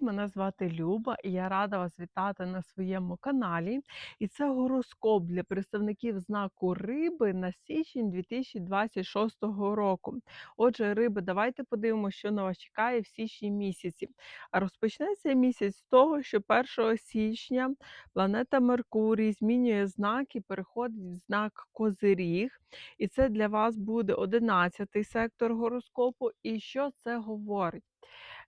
Мене звати Люба, і я рада вас вітати на своєму каналі. І це гороскоп для представників знаку Риби на січень 2026 року. Отже, риби, давайте подивимося, що на вас чекає в січні місяці. А розпочнеться місяць з того, що 1 січня планета Меркурій змінює знак і переходить в знак Козиріг. І це для вас буде 11-й сектор гороскопу. І що це говорить?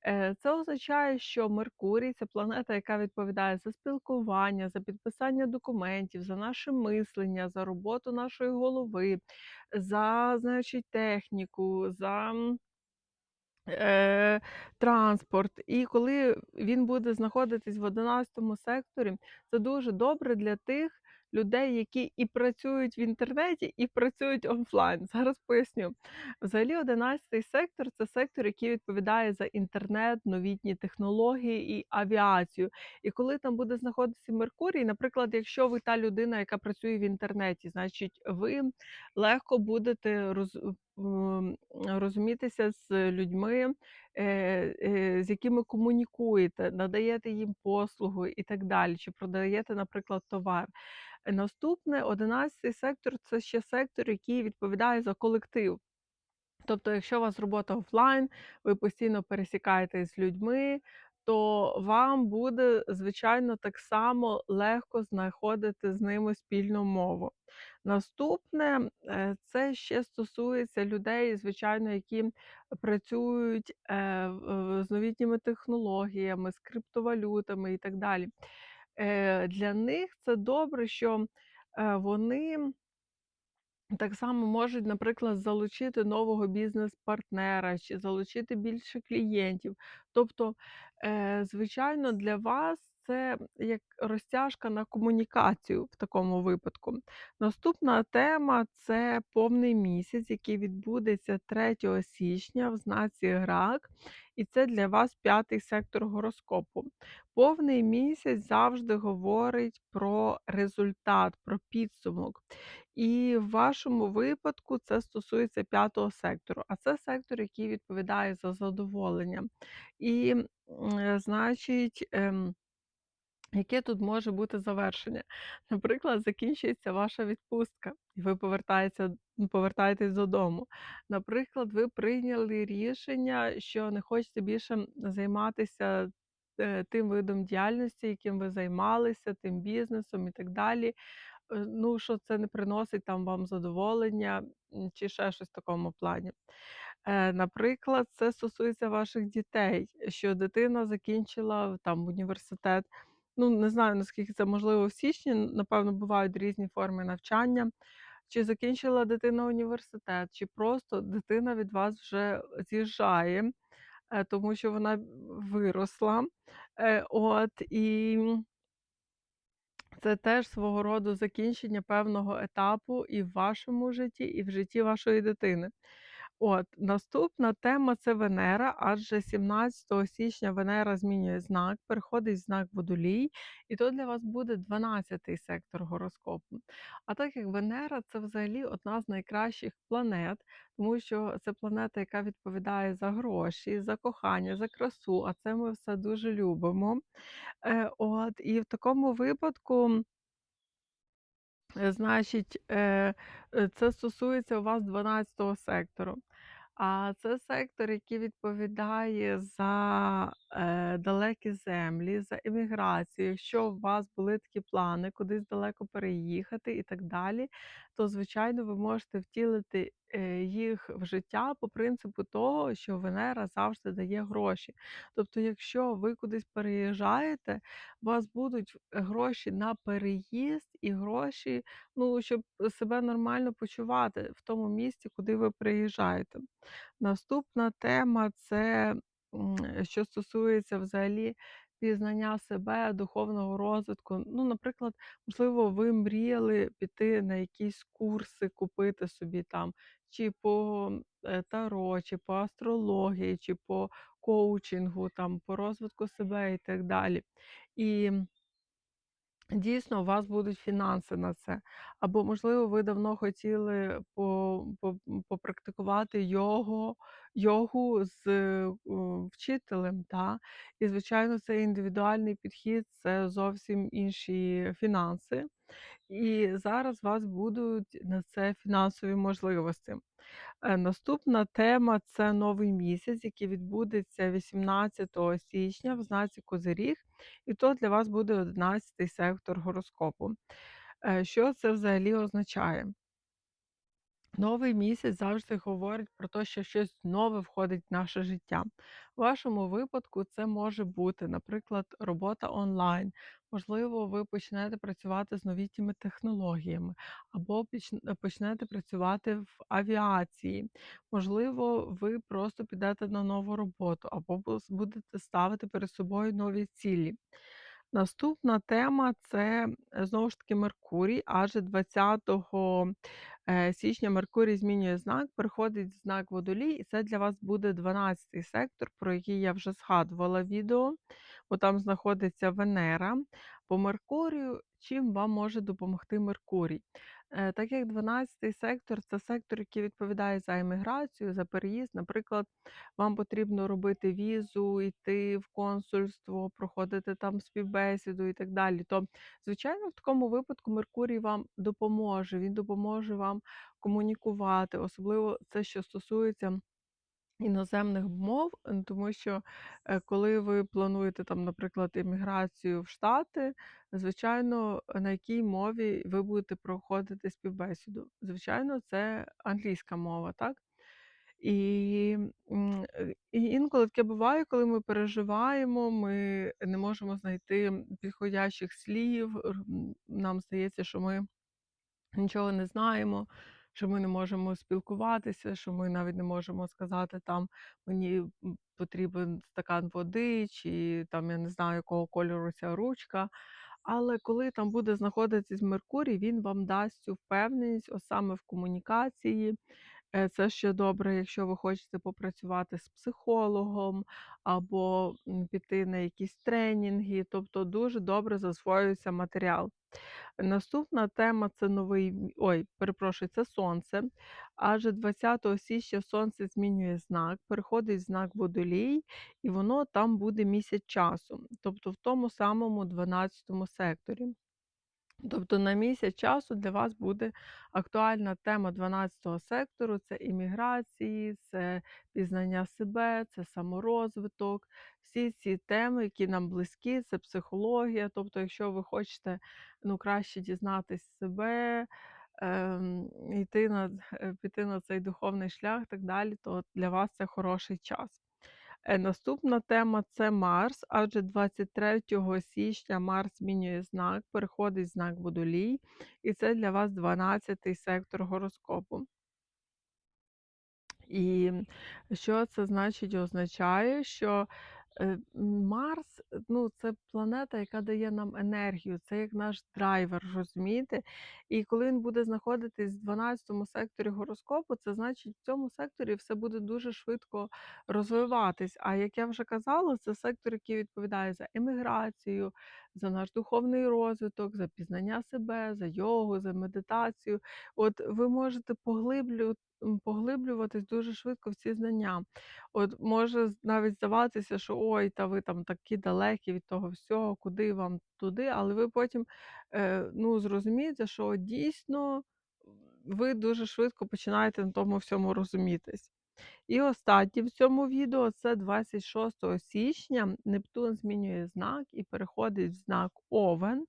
Е, Це означає, що Меркурій це планета, яка відповідає за спілкування, за підписання документів, за наше мислення, за роботу нашої голови, за, значить, техніку, за е, транспорт. І коли він буде знаходитись в 11 секторі, це дуже добре для тих людей, які і працюють в інтернеті, і працюють офлайн. Зараз поясню. Взагалі, 11 сектор це сектор, який відповідає за інтернет, новітні технології і авіацію. І коли там буде знаходитися Меркурій, наприклад, якщо ви та людина, яка працює в інтернеті, значить ви легко будете роз, розумітися з людьми, е, е, з якими комунікуєте, надаєте їм послугу і так далі, чи продаєте, наприклад, товар. Наступне 11 сектор це ще сектор, який відповідає за колектив. Тобто, якщо у вас робота офлайн, ви постійно пересікаєтесь з людьми, то вам буде, звичайно, так само легко знаходити з ними спільну мову. Наступне, е, це ще стосується людей, звичайно, які працюють е, з новітніми технологіями, з криптовалютами і так далі. Е, Для них це добре, що е, вони так само можуть, наприклад, залучити нового бізнес-партнера чи залучити більше клієнтів. Тобто, е, звичайно, для вас це як розтяжка на комунікацію в такому випадку. Наступна тема це повний місяць, який відбудеться 3 січня в знаці Грак, і це для вас п'ятий сектор гороскопу. Повний місяць завжди говорить про результат, про підсумок. І в вашому випадку це стосується п'ятого сектору, а це сектор, який відповідає за задоволення. І, е, значить, ем, яке тут може бути завершення? Наприклад, закінчується ваша відпустка, і ви повертаєтеся, повертаєтесь додому. Наприклад, ви прийняли рішення, що не хочете більше займатися е, тим видом діяльності, яким ви займалися, тим бізнесом і так далі е, ну, що це не приносить там вам задоволення, чи ще щось в такому плані. Е, наприклад, це стосується ваших дітей, що дитина закінчила там університет. Ну, не знаю, наскільки це можливо в січні, напевно, бувають різні форми навчання. Чи закінчила дитина університет, чи просто дитина від вас вже з'їжджає, е, тому що вона виросла. Е, От, і це теж свого роду закінчення певного етапу і в вашому житті, і в житті вашої дитини. От, наступна тема це Венера, адже 17 січня Венера змінює знак, переходить в знак Водолій, і то для вас буде 12-й сектор гороскопу. А так як Венера це взагалі одна з найкращих планет, тому що це планета, яка відповідає за гроші, за кохання, за красу, а це ми все дуже любимо. Е, от, і в такому випадку Е, значить, е, е, це стосується у вас 12 сектору. А це сектор, який відповідає за е, далекі землі, за еміграцію. Якщо у вас були такі плани кудись далеко переїхати і так далі, то звичайно ви можете втілити е, їх в життя по принципу того, що Венера завжди дає гроші. Тобто, якщо ви кудись переїжджаєте, у вас будуть гроші на переїзд і гроші, ну, щоб себе нормально почувати в тому місці, куди ви приїжджаєте. Наступна тема це, що стосується взагалі пізнання себе, духовного розвитку. Ну, наприклад, можливо, ви мріяли піти на якісь курси, купити собі там чи по е, таро, чи по астрології, чи по коучингу, там, по розвитку себе і так далі. І Дійсно, у вас будуть фінанси на це. Або, можливо, ви давно хотіли по по попрактикувати його йогу з, е, вчителем, та. І, звичайно, це індивідуальний підхід, це зовсім інші фінанси. І зараз вас будуть на це фінансові можливості. Е, наступна тема це новий місяць, який відбудеться 18 січня в знаці Козиріг, і то для вас буде 11 сектор гороскопу. Е, що це взагалі означає? Новий місяць завжди говорить про те, що щось нове входить в наше життя. У вашому випадку це може бути, наприклад, робота онлайн. Можливо, ви почнете працювати з новітніми технологіями, або почнете працювати в авіації. Можливо, ви просто підете на нову роботу, або будете ставити перед собою нові цілі. Наступна тема це е, знову ж таки Меркурій, адже 20 е, січня Меркурій змінює знак, переходить знак Водолій, і це для вас буде 12-й сектор, про який я вже згадувала відео, бо там знаходиться Венера. По Меркурію, чим вам може допомогти Меркурій? Е, Так як 12-й сектор це сектор, який відповідає за імміграцію, за переїзд. Наприклад, вам потрібно робити візу, йти в консульство, проходити там співбесіду і так далі. То, звичайно, в такому випадку Меркурій вам допоможе. Він допоможе вам комунікувати, особливо це, що стосується. Іноземних мов, тому що е, коли ви плануєте там, наприклад, імміграцію в Штати, звичайно, на якій мові ви будете проходити співбесіду? Звичайно, це англійська мова, так? І, е, і інколи таке буває, коли ми переживаємо, ми не можемо знайти підходящих слів. Нам здається, що ми нічого не знаємо, що ми не можемо спілкуватися, що ми навіть не можемо сказати там мені потрібен стакан води, чи там я не знаю, якого кольору ця ручка. Але коли там буде знаходитись Меркурій, він вам дасть цю впевненість, ось саме в комунікації. Е, Це ще добре, якщо ви хочете попрацювати з психологом або піти на якісь тренінги, тобто дуже добре засвоюється матеріал. Наступна тема це новий ой, перепрошую, це сонце. Адже 20 січня сонце змінює знак, переходить в знак водолій, і воно там буде місяць часу, тобто в тому самому 12 секторі. Тобто на місяць часу для вас буде актуальна тема 12 сектору: це імміграції, це пізнання себе, це саморозвиток. Всі ці теми, які нам близькі, це психологія. Тобто, якщо ви хочете ну, краще дізнатись себе, ем, йти на, е, піти на цей духовний шлях, так далі, то для вас це хороший час. Е, Наступна тема це Марс, адже 23 січня Марс змінює знак, переходить знак Водолій, і це для вас 12-й сектор гороскопу. І що це значить означає, що Марс ну, це планета, яка дає нам енергію, це як наш драйвер, розумієте? І коли він буде знаходитись в 12 секторі гороскопу, це значить, в цьому секторі все буде дуже швидко розвиватись. А як я вже казала, це сектор, який відповідає за еміграцію, за наш духовний розвиток, за пізнання себе, за йогу, за медитацію. От ви можете поглиблювати поглиблюватись дуже швидко в ці знання. От може навіть здаватися, що ой, та ви там такі далекі від того всього, куди вам туди, але ви потім е, ну, зрозумієте, що дійсно ви дуже швидко починаєте на тому всьому розумітись. І останнє в цьому відео це 26 січня Нептун змінює знак і переходить в знак Овен.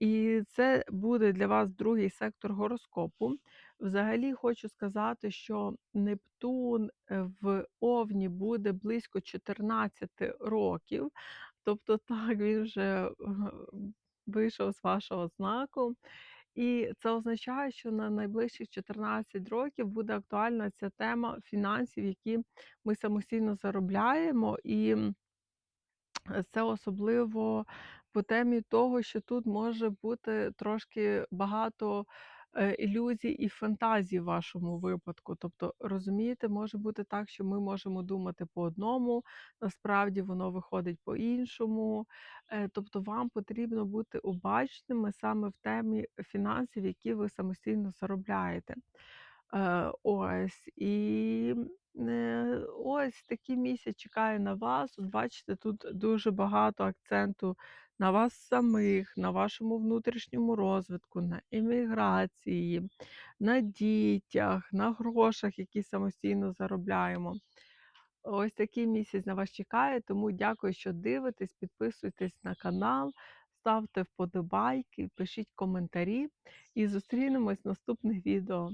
І це буде для вас другий сектор гороскопу. Взагалі хочу сказати, що Нептун е, в Овні буде близько 14 років. Тобто, так, він вже вийшов з вашого знаку. І це означає, що на найближчих 14 років буде актуальна ця тема фінансів, які ми самостійно заробляємо. І Е, Це особливо по темі того, що тут може бути трошки багато е, ілюзій і фантазій в вашому випадку. Тобто, розумієте, може бути так, що ми можемо думати по одному, насправді воно виходить по-іншому. Е, тобто вам потрібно бути обачними саме в темі фінансів, які ви самостійно заробляєте. Е, ось і, ось такий місяць чекає на вас. Бачите, тут дуже багато акценту на вас самих, на вашому внутрішньому розвитку, на еміграції, на дітях, на грошах, які самостійно заробляємо. Ось такий місяць на вас чекає, тому дякую, що дивитесь, підписуйтесь на канал, ставте вподобайки, пишіть коментарі і зустрінемось в наступних відео.